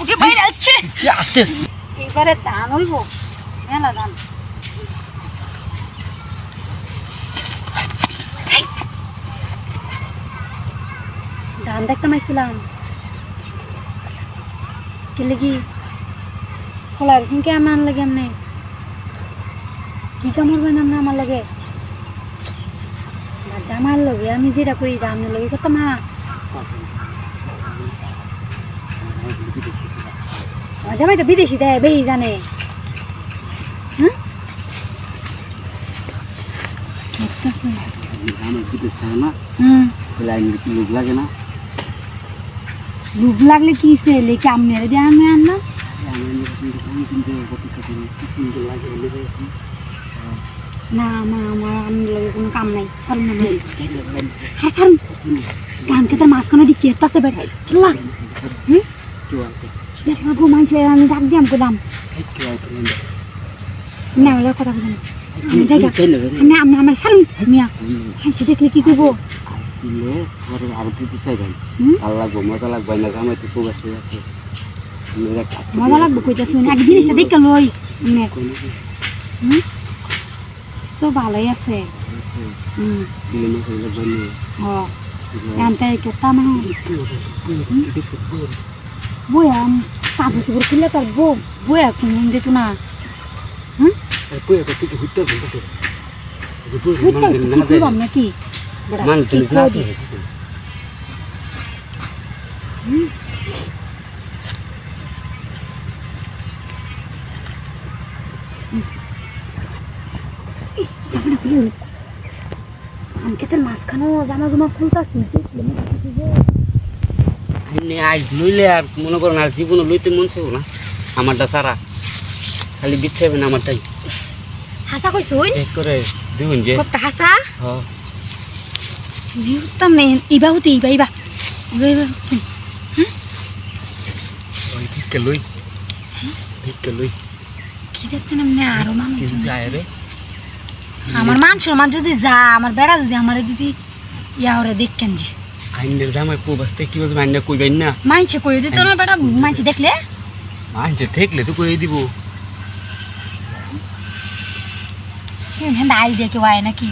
ফুটে বাইরে আছে আস্তে এবারে ধান হইব। মেলা ধান ধান দেখতে মাইছিলাম কে লেগি? খোলা রসুন কে আমার লাগে এমনি কি কামড়বেন আপনি আমার লাগে? জামার লগে আমি যেটা করি এটা আপনার লগে করতাম না। জামাই তো বিদেশি দেয়, বেশি জানে। লোভ লাগলে কি সে লেকে আমি দিয়ে আমি আনলাম আমি না আমার আমার আমার লগে কোনো কাম নাই। সারুন না হ্যাঁ সারুন ধান খেতের মাঝখানে দিকে কেতাছে বেটাই খেলা। দেখো ঘুমাইছে আমি ডাক দিয়াম কইলাম না কথা আমি জায়গা আমি আমি আমার দেখলে কি করব আরও ভালো লাগবো মজা লাগবে না জামাই তো খুব আছে মজা লাগবে কইতাছি এক জিনিসটা দেখে লই তো ভালোই আছে হুম ও না বইয়া কাগজ উপর খুললে তার বউ বইয়া কোন যেত না। নাকি? ধান ক্ষেতের মাঝখানেও জামা জমা খুলতাছি দেখলে মনে এমনি আজ লইলে আর মনে করেন আর জীবনে লইতে মন চাইব না। আমারটা সারা খালি বিচ্ছাইবে না আমারটাই। হাসা কইছুন এক করে দিবেন যে। কপটা হাসা? হ্যাঁ নিউতাম নে ইবা হতে ইবা ইবা। ইবা ইবা ওই ঠিককে লই। ঠিককে লই। কি দেখতে নামনে আরও মানুষ যায় রে। আমার মান সম্মান যদি যা আমার বেড়া যদি আমার যদি ইয়া ওরে দেখকেন যে। আইনের জামাই প্রবাসতে কি বলছে আইনে কইবেন না? মাইছে কই দিত না বেটা মাইছে দেখলে? আইনছে থাকলে তো কই দিব। হ্যাঁ ডাল দিয়ে কেউ আয় নাকি?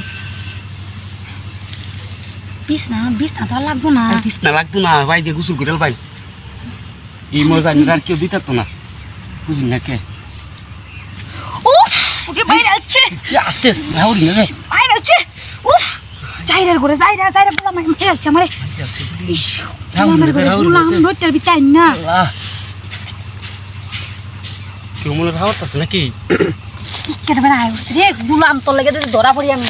বিষ না তো আর না। কিছু না লাগতো না ভাই দিয়ে গোসল করে ভাই। এই মজা নিয়ে আর কেউ দিতে পারতো না। বুঝলি না কে? উফ ওকে বাইরে আছে আস্তে রাহুল না রে। বাইরে আছে উফ চাইরার করে চাইরা চাইরা বলা মানে মেরে আছে আমারে। নাকি? ধরা পড়ি আমি।